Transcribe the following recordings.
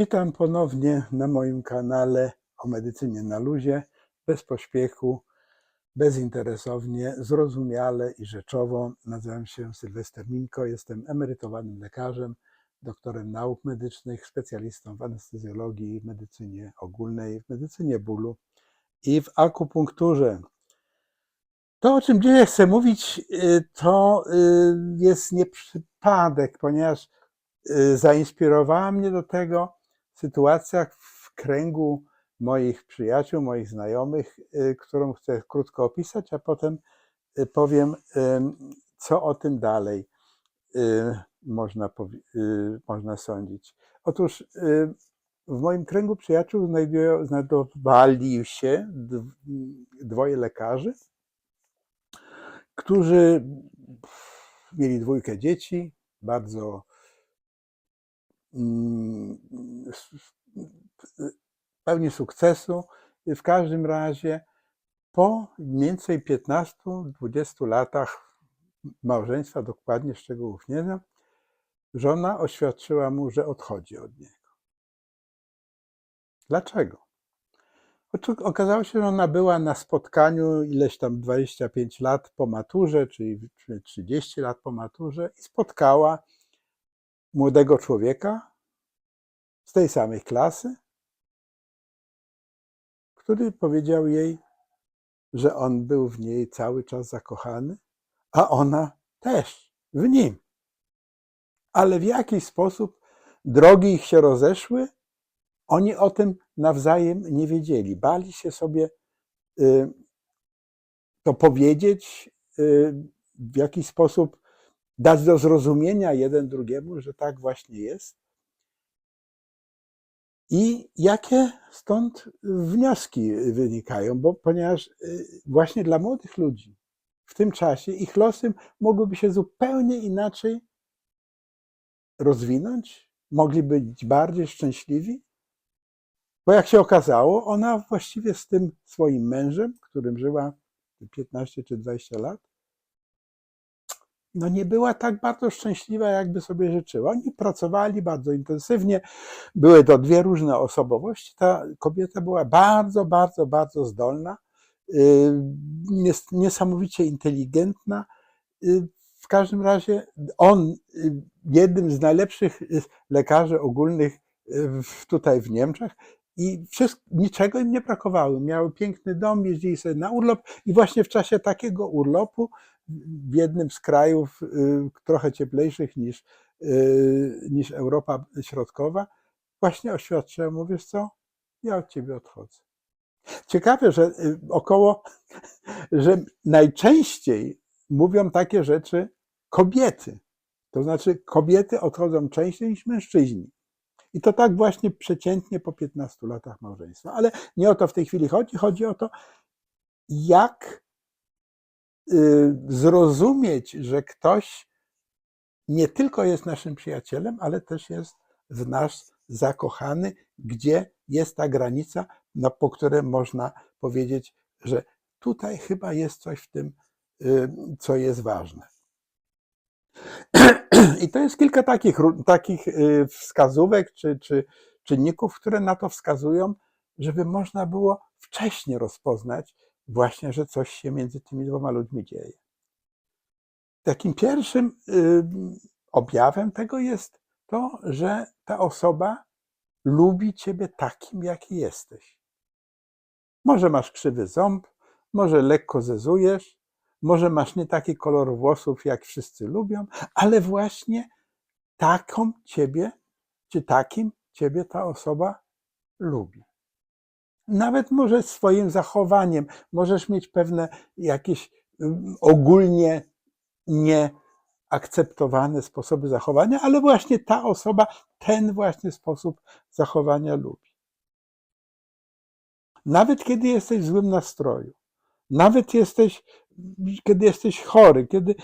Witam ponownie na moim kanale o medycynie na luzie, bez pośpiechu, bezinteresownie, zrozumiale i rzeczowo. Nazywam się Sylwester Minko, jestem emerytowanym lekarzem, doktorem nauk medycznych, specjalistą w anestezjologii, medycynie ogólnej, w medycynie bólu i w akupunkturze. To, o czym dzisiaj chcę mówić, y, to y, jest nie przypadek, ponieważ y, zainspirowała mnie do tego sytuacja w kręgu moich przyjaciół, moich znajomych, y, którą chcę krótko opisać, a potem y, powiem, co o tym dalej y, można, można sądzić. Otóż w moim kręgu przyjaciół znajdowali się dw- dwoje lekarzy, którzy mieli dwójkę dzieci, bardzo pełni sukcesu. W każdym razie po mniej więcej 15-20 latach małżeństwa, dokładnie szczegółów nie znam, żona oświadczyła mu, że odchodzi od niego. Dlaczego? Okazało się, że ona była na spotkaniu ileś tam 25 lat po maturze, czyli czy 30 lat po maturze i spotkała młodego człowieka z tej samej klasy, który powiedział jej, że on był w niej cały czas zakochany, a ona też w nim. Ale w jakiś sposób drogi ich się rozeszły, oni o tym nawzajem nie wiedzieli. Bali się sobie y, to powiedzieć, y, w jakiś sposób dać do zrozumienia jeden drugiemu, że tak właśnie jest. I jakie stąd wnioski wynikają? Bo ponieważ y, właśnie dla młodych ludzi w tym czasie ich losy mogłyby się zupełnie inaczej rozwinąć, mogliby być bardziej szczęśliwi, bo jak się okazało, ona właściwie z tym swoim mężem, którym żyła 15 czy 20 lat, no nie była tak bardzo szczęśliwa, jakby sobie życzyła. Oni pracowali bardzo intensywnie, były to dwie różne osobowości. Ta kobieta była bardzo, bardzo, bardzo zdolna, nies- niesamowicie inteligentna. Yy, W każdym razie on, yy, jednym z najlepszych lekarzy ogólnych tutaj w Niemczech, i wszystko, niczego im nie brakowało. Miały piękny dom, jeździli sobie na urlop i właśnie w czasie takiego urlopu w jednym z krajów y, trochę cieplejszych niż, y, niż Europa Środkowa, właśnie oświadczyłem mu, wiesz co, ja od ciebie odchodzę. Ciekawe, że y, około, że najczęściej mówią takie rzeczy kobiety. To znaczy kobiety odchodzą częściej niż mężczyźni. I to tak właśnie przeciętnie po 15 latach małżeństwa. Ale nie o to w tej chwili chodzi. Chodzi o to, jak zrozumieć, że ktoś nie tylko jest naszym przyjacielem, ale też jest w nas zakochany, gdzie jest ta granica, no, po której można powiedzieć, że tutaj chyba jest coś w tym, y, co jest ważne. I to jest kilka takich, takich y, wskazówek czy, czy czynników, które na to wskazują, żeby można było wcześniej rozpoznać właśnie, że coś się między tymi dwoma ludźmi dzieje. Takim pierwszym y, objawem tego jest to, że ta osoba lubi ciebie takim, jaki jesteś. Może masz krzywy ząb, może lekko zezujesz, może masz nie taki kolor włosów, jak wszyscy lubią, ale właśnie taką ciebie, czy takim ciebie ta osoba lubi. Nawet może swoim zachowaniem możesz mieć pewne jakieś ym, ogólnie nieakceptowane sposoby zachowania, ale właśnie ta osoba ten właśnie sposób zachowania lubi. Nawet kiedy jesteś w złym nastroju, nawet jesteś, kiedy jesteś chory, kiedy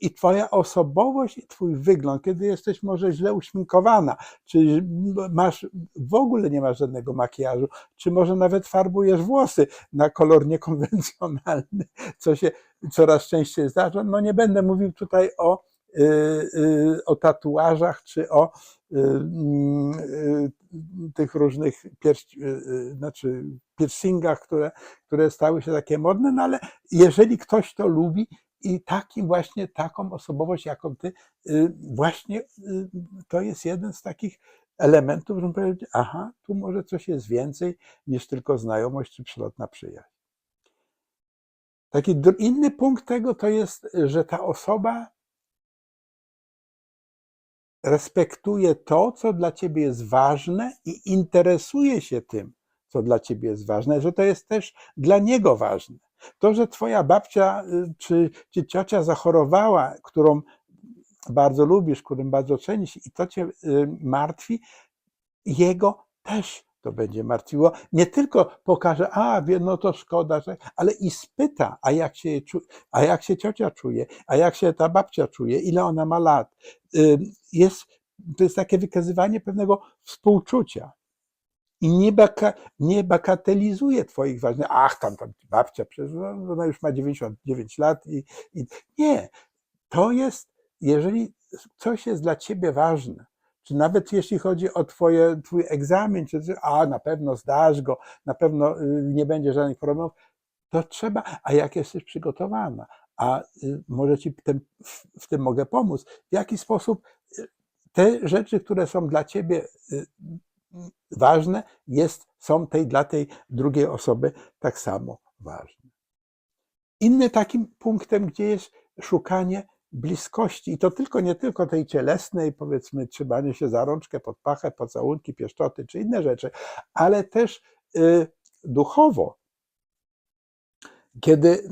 i twoja osobowość i twój wygląd, kiedy jesteś może źle uśminkowana, czy masz, w ogóle nie masz żadnego makijażu, czy może nawet farbujesz włosy na kolor niekonwencjonalny, co się coraz częściej zdarza. No nie będę mówił tutaj o, y, y, o tatuażach, czy o y, tych różnych pierś, znaczy piercingach, które, które stały się takie modne, no ale jeżeli ktoś to lubi i takim właśnie, taką osobowość, jaką ty, y, właśnie y, to jest jeden z takich elementów, że powiedzieć, aha, tu może coś jest więcej niż tylko znajomość czy przylotna przyjaźń. Taki inny punkt tego to jest, że ta osoba respektuje to, co dla ciebie jest ważne i interesuje się tym, co dla ciebie jest ważne, że to jest też dla niego ważne. To, że twoja babcia y, czy, czy ciocia zachorowała, którą bardzo lubisz, którym bardzo cenisz i to cię y, martwi, jego też to będzie martwiło. Nie tylko pokaże, a wie, no to szkoda, że, ale i spyta, a jak się, a jak się ciocia czuje, a jak się ta babcia czuje, ile ona ma lat. Y, Jest, to jest takie wykazywanie pewnego współczucia. I nie, baka, nie bagatelizuje twoich ważnych, ach, tam, tam babcia, przecież no, ona już ma 99 lat i, i nie. To jest, jeżeli coś jest dla ciebie ważne, czy nawet jeśli chodzi o twoje, twój egzamin, czy a na pewno zdasz go, na pewno y, nie będzie żadnych problemów, to trzeba, a jak jesteś przygotowana, a y, może ci w tym, w, tym mogę pomóc, w jaki sposób y, te rzeczy, które są dla ciebie ważne, jest, są tej dla tej drugiej osoby tak samo ważne. Innym takim punktem, gdzie jest szukanie bliskości, i to tylko nie tylko tej cielesnej, powiedzmy, trzymanie się za rączkę, pod pachę, pocałunki, pieszczoty czy inne rzeczy, ale też y, duchowo, kiedy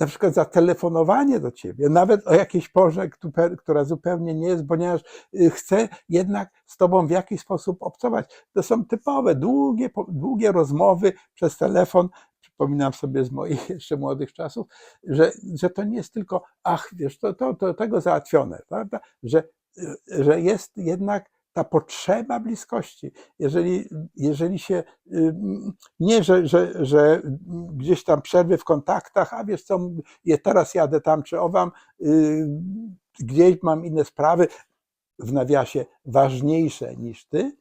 na przykład zatelefonowanie do ciebie, nawet o jakiejś porze, któ- która zupełnie nie jest, ponieważ y, chce jednak z tobą w jakiś sposób obcować. To są typowe, długie, długie rozmowy przez telefon. Przypominam sobie z moich jeszcze młodych czasów, że, że to nie jest tylko, ach, wiesz, to, to, to tego załatwione, prawda? Że, y, że jest jednak ta potrzeba bliskości. Jeżeli, jeżeli się y, nie, że, że, że gdzieś tam przerwy w kontaktach, a wiesz co, teraz jadę tam czy owam, y, gdzieś mam inne sprawy, w nawiasie ważniejsze niż ty,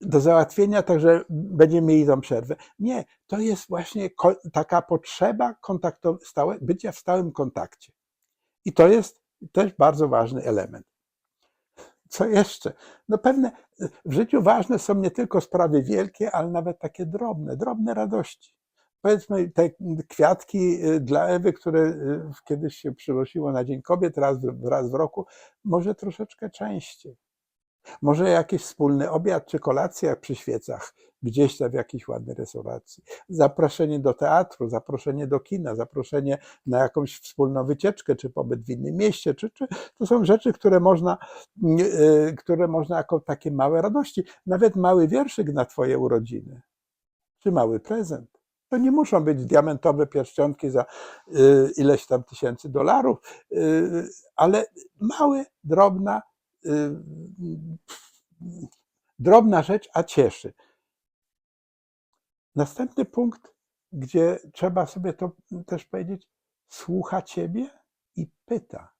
do załatwienia, także będziemy mieli tą przerwę. Nie, to jest właśnie taka potrzeba kontaktu, stałe, bycia w stałym kontakcie. I to jest też bardzo ważny element. Co jeszcze? No pewne w życiu ważne są nie tylko sprawy wielkie, ale nawet takie drobne, drobne radości. Powiedzmy te kwiatki y, dla Ewy, które y, kiedyś się przynosiło na Dzień Kobiet raz, raz w roku, może troszeczkę częściej. Może jakiś wspólny obiad czy kolacja przy świecach, gdzieś tam w jakiejś ładnej restauracji. Zaproszenie do teatru, zaproszenie do kina, zaproszenie na jakąś wspólną wycieczkę, czy pobyt w innym mieście. Czy, czy, to są rzeczy, które można, yy, które można jako takie małe radości. Nawet mały wierszyk na Twoje urodziny, czy mały prezent. To nie muszą być diamentowe pierścionki za yy, ileś tam tysięcy dolarów, yy, ale mały, drobna, drobna rzecz, a cieszy. Następny punkt, gdzie trzeba sobie to też powiedzieć, słucha ciebie i pyta.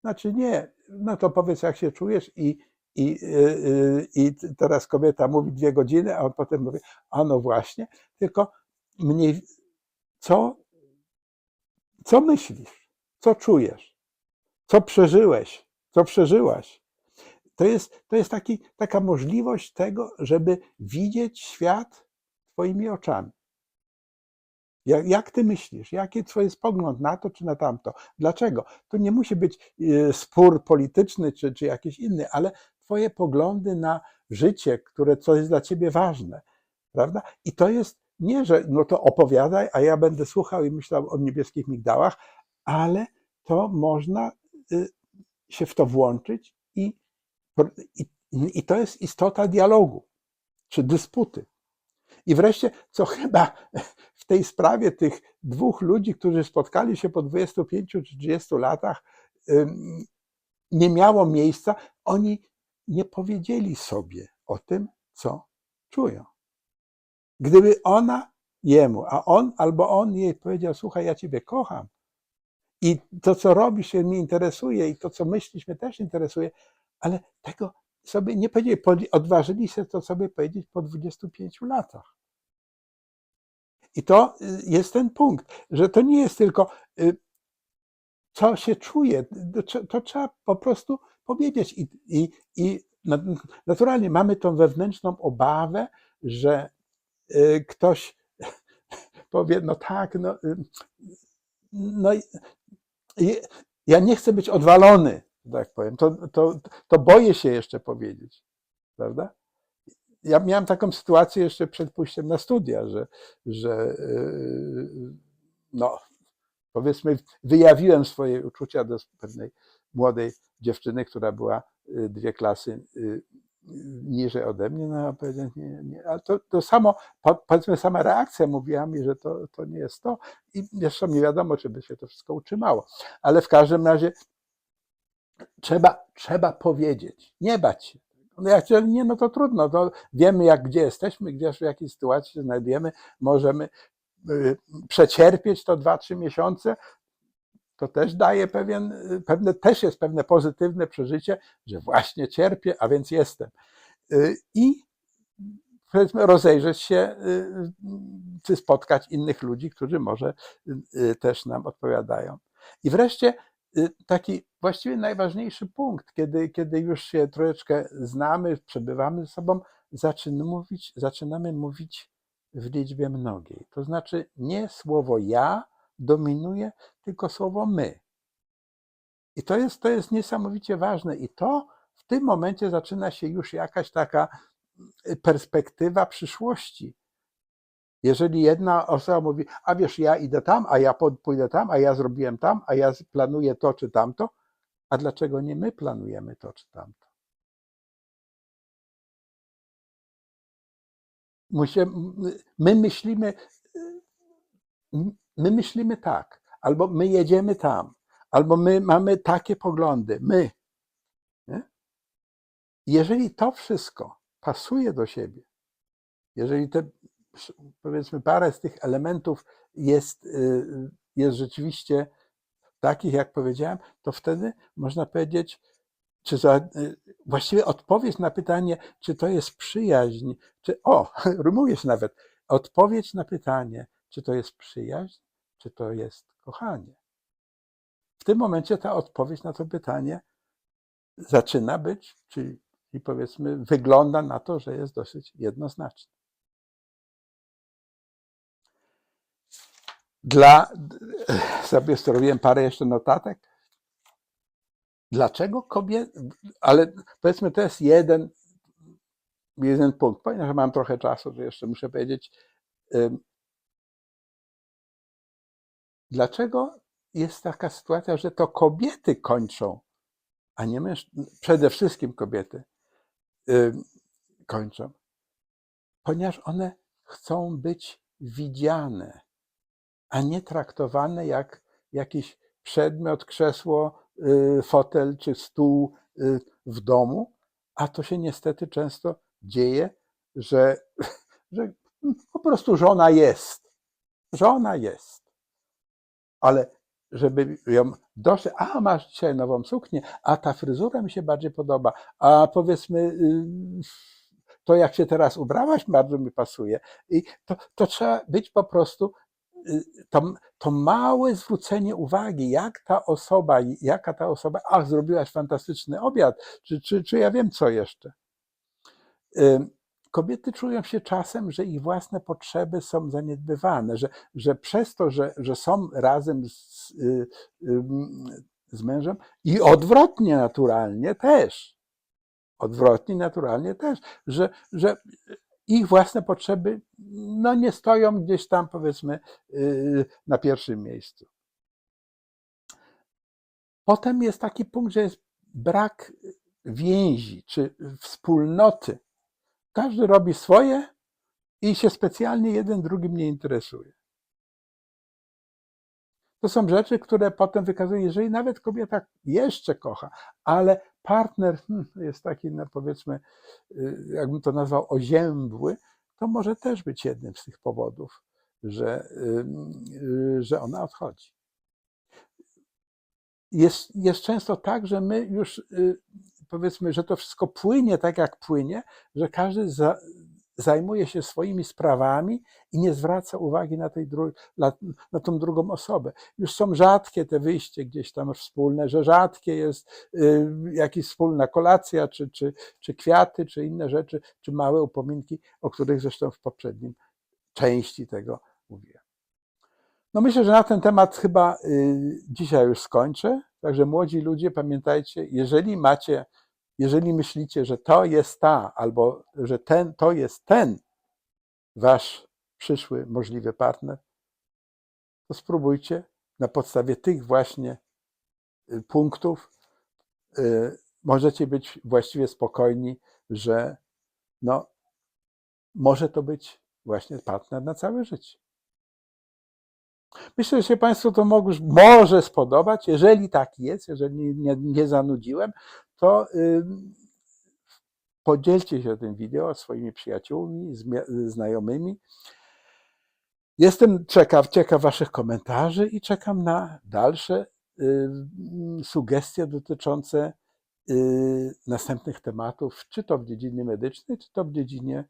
Znaczy nie, no to powiedz jak się czujesz i, i, yy, i teraz kobieta mówi dwie godziny, a on potem mówi, a no właśnie, tylko mniej, co, co myślisz, co czujesz, co przeżyłeś, co przeżyłaś. To jest, to jest taki, taka możliwość tego, żeby widzieć świat Twoimi oczami. Jak, jak ty myślisz? Jaki twój jest pogląd na to czy na tamto? Dlaczego? To nie musi być y, spór polityczny czy, czy jakiś inny, ale twoje poglądy na życie, które co jest dla ciebie ważne, prawda? I to jest nie, że no to opowiadaj, a ja będę słuchał i myślał o niebieskich migdałach, ale to można y, się w to włączyć i, to jest istota dialogu czy dysputy. I wreszcie, co chyba w tej sprawie tych dwóch ludzi, którzy spotkali się po 25 czy 30 latach, nie miało miejsca, oni nie powiedzieli sobie o tym, co czują. Gdyby ona jemu, a on albo on jej powiedział: Słuchaj, ja Ciebie kocham i to, co robisz, się mnie interesuje i to, co myślisz, mnie też interesuje, ale tego sobie nie powiedzieli, odważyli się to sobie powiedzieć po 25 latach. I to y, jest ten punkt, że to nie jest tylko y, co się czuje, to, trze- to trzeba po prostu powiedzieć. I, i, i na- naturalnie mamy tą wewnętrzną obawę, że y, ktoś powie, no tak, no, no ja nie chcę być odwalony, tak powiem. To, to, to boję się jeszcze powiedzieć, prawda? Ja miałem taką sytuację jeszcze przed pójściem na studia, że, że yy, no, powiedzmy, wyjawiłem swoje uczucia do pewnej młodej dziewczyny, która była y, dwie klasy y, niżej ode mnie, no a powiedziałem, nie, nie, ale to, to samo, po- powiedzmy sama reakcja mówiła mi, że to, to nie jest to i jeszcze nie wiadomo, czy by się to wszystko utrzymało, ale w każdym razie trzeba, trzeba powiedzieć, nie bać się. No jak się nie, no to trudno, to wiemy jak, gdzie jesteśmy, gdzie w jakiej sytuacji się znajdujemy, możemy y, przecierpieć to 2-3 miesiące, to też daje pewien, y, pewne, też jest pewne pozytywne przeżycie, że właśnie cierpię, a więc jestem. Y, I powiedzmy rozejrzeć się, czy spotkać innych ludzi, którzy może też nam odpowiadają. I wreszcie taki właściwie najważniejszy punkt, kiedy, kiedy już się troszeczkę znamy, przebywamy ze sobą, zaczynamy mówić, zaczynamy mówić w liczbie mnogiej. To znaczy nie słowo ja dominuje, tylko słowo my. I to jest, to jest niesamowicie ważne. I to w tym momencie zaczyna się już jakaś taka y, perspektywa przyszłości. Jeżeli jedna osoba mówi, a wiesz, ja idę tam, a ja pójdę tam, a ja zrobiłem tam, a ja planuję to czy tamto, a dlaczego nie my planujemy to czy tamto? My myślimy, my myślimy tak, albo my jedziemy tam, albo my mamy takie poglądy, my. Nie? Jeżeli to wszystko pasuje do siebie, jeżeli te, powiedzmy, parę z tych elementów jest, y, jest rzeczywiście takich, jak powiedziałem, to wtedy można powiedzieć, czy za, y, właściwie odpowiedź na pytanie, czy to jest przyjaźń, czy o, rymuje się nawet, odpowiedź na pytanie, czy to jest przyjaźń, czy to jest kochanie. W tym momencie ta odpowiedź na to pytanie zaczyna być, czyli powiedzmy, wygląda na to, że jest dosyć jednoznaczna. Dla, sobie zrobiłem parę jeszcze notatek. Dlaczego kobiety, ale powiedzmy, to jest jeden, jeden punkt. Ponieważ mam trochę czasu, to jeszcze muszę powiedzieć, dlaczego jest taka sytuacja, że to kobiety kończą, a nie mężczyźni, przede wszystkim kobiety kończą, ponieważ one chcą być widziane, a nie traktowane jak jakiś przedmiot, krzesło, y, fotel czy stół y, w domu, a to się niestety często dzieje, że, że po prostu żona jest. Żona jest. Ale żeby ją doszedł, a masz dzisiaj nową suknię, a ta fryzura mi się bardziej podoba, a powiedzmy, y, to jak się teraz ubrałaś, bardzo mi pasuje. I to, to trzeba być po prostu to, to małe zwrócenie uwagi, jak ta osoba, jaka ta osoba, ach, zrobiłaś fantastyczny obiad, czy, czy, czy ja wiem co jeszcze. Kobiety czują się czasem, że ich własne potrzeby są zaniedbywane, że, że przez to, że, że są razem z, y, z mężem i odwrotnie naturalnie też, odwrotnie naturalnie też, że, że ich własne potrzeby no, nie stoją gdzieś tam, powiedzmy, yy, na pierwszym miejscu. Potem jest taki punkt, że jest brak więzi czy wspólnoty. Każdy robi swoje i się specjalnie jeden drugim nie interesuje. To są rzeczy, które potem wykazują, jeżeli nawet kobieta jeszcze kocha, ale partner hmm, jest taki, no powiedzmy, y, jakbym to nazwał, oziębły, to może też być jednym z tych powodów, że, y, że ona odchodzi. Jest, jest często tak, że my już y, powiedzmy, że to wszystko płynie tak, jak płynie, że każdy za, zajmuje się swoimi sprawami i nie zwraca uwagi na, tej dru- na, na tą drugą osobę. Już są rzadkie te wyjście gdzieś tam wspólne, że rzadkie jest y, jakaś wspólna kolacja, czy, czy, czy kwiaty, czy inne rzeczy, czy małe upominki, o których zresztą w poprzednim części tego mówiłem. No myślę, że na ten temat chyba y, dzisiaj już skończę. Także młodzi ludzie, pamiętajcie, jeżeli macie, jeżeli myślicie, że to jest ta, albo że ten, to jest ten wasz przyszły możliwy partner, to spróbujcie na podstawie tych właśnie y, punktów. y, Możecie być właściwie spokojni, że no, może to być właśnie partner na całe życie. Myślę, że się Państwu to może spodobać. Jeżeli tak jest, jeżeli nie, nie zanudziłem, to podzielcie się tym wideo swoimi przyjaciółmi, zmia- znajomymi. Jestem ciekaw, ciekaw Waszych komentarzy i czekam na dalsze sugestie dotyczące y, następnych tematów, czy to w dziedzinie medycznej, czy to w dziedzinie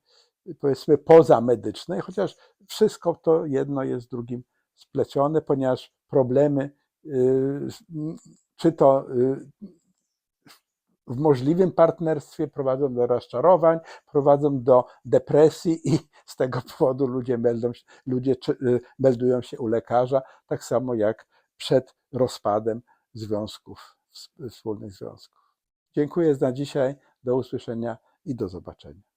powiedzmy pozamedycznej, chociaż wszystko to jedno jest drugim splecione, ponieważ problemy, y, czy to y, w możliwym partnerstwie prowadzą do rozczarowań, prowadzą do depresji i z tego powodu ludzie, meldą, ludzie y, meldują się u lekarza, tak samo jak przed rozpadem związków, ws- wspólnych związków. Dziękuję za dzisiaj, do usłyszenia i do zobaczenia.